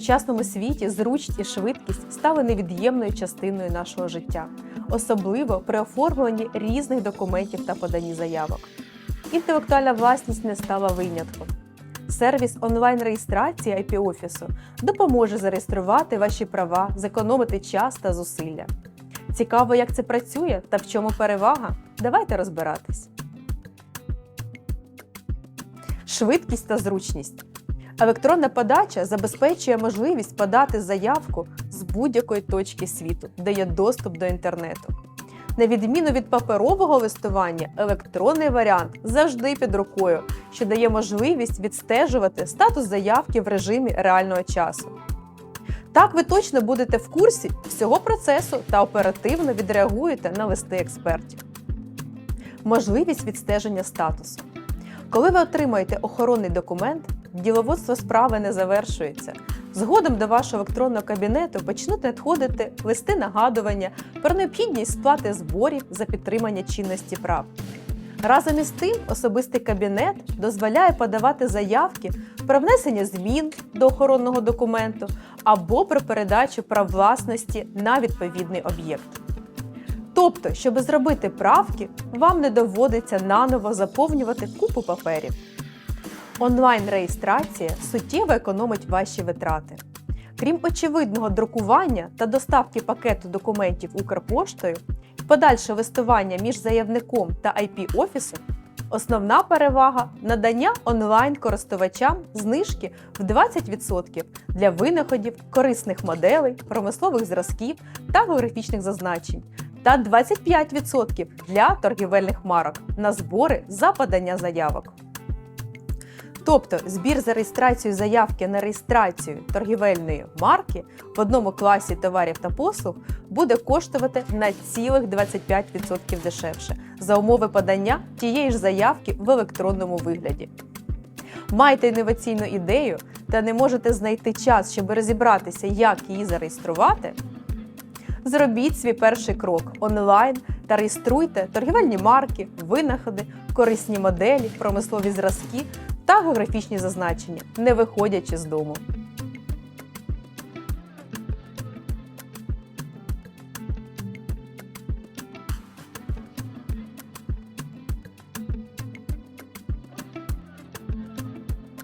сучасному світі зручність і швидкість стали невід'ємною частиною нашого життя, особливо при оформленні різних документів та поданні заявок. Інтелектуальна власність не стала винятком. Сервіс онлайн-реєстрації IP-офісу допоможе зареєструвати ваші права, зекономити час та зусилля. Цікаво, як це працює та в чому перевага? Давайте розбиратись. Швидкість та зручність. Електронна подача забезпечує можливість подати заявку з будь-якої точки світу, де є доступ до інтернету. На відміну від паперового листування, електронний варіант завжди під рукою, що дає можливість відстежувати статус заявки в режимі реального часу. Так ви точно будете в курсі всього процесу та оперативно відреагуєте на листи експертів. Можливість відстеження статусу. Коли ви отримаєте охоронний документ, діловодство справи не завершується. Згодом до вашого електронного кабінету почнуть надходити листи нагадування про необхідність сплати зборів за підтримання чинності прав. Разом із тим, особистий кабінет дозволяє подавати заявки про внесення змін до охоронного документу або про передачу прав власності на відповідний об'єкт. Тобто, щоб зробити правки, вам не доводиться наново заповнювати купу паперів. Онлайн-реєстрація суттєво економить ваші витрати. Крім очевидного друкування та доставки пакету документів Укрпоштою, подальше листування між заявником та IP-офісом, основна перевага надання онлайн-користувачам знижки в 20% для винаходів, корисних моделей, промислових зразків та географічних зазначень та 25% для торгівельних марок на збори за подання заявок. Тобто збір за реєстрацію заявки на реєстрацію торгівельної марки в одному класі товарів та послуг буде коштувати на цілих 25% дешевше за умови подання тієї ж заявки в електронному вигляді. Маєте інноваційну ідею та не можете знайти час, щоб розібратися, як її зареєструвати? Зробіть свій перший крок онлайн та реєструйте торгівельні марки, винаходи, корисні моделі, промислові зразки та географічні зазначення, не виходячи з дому.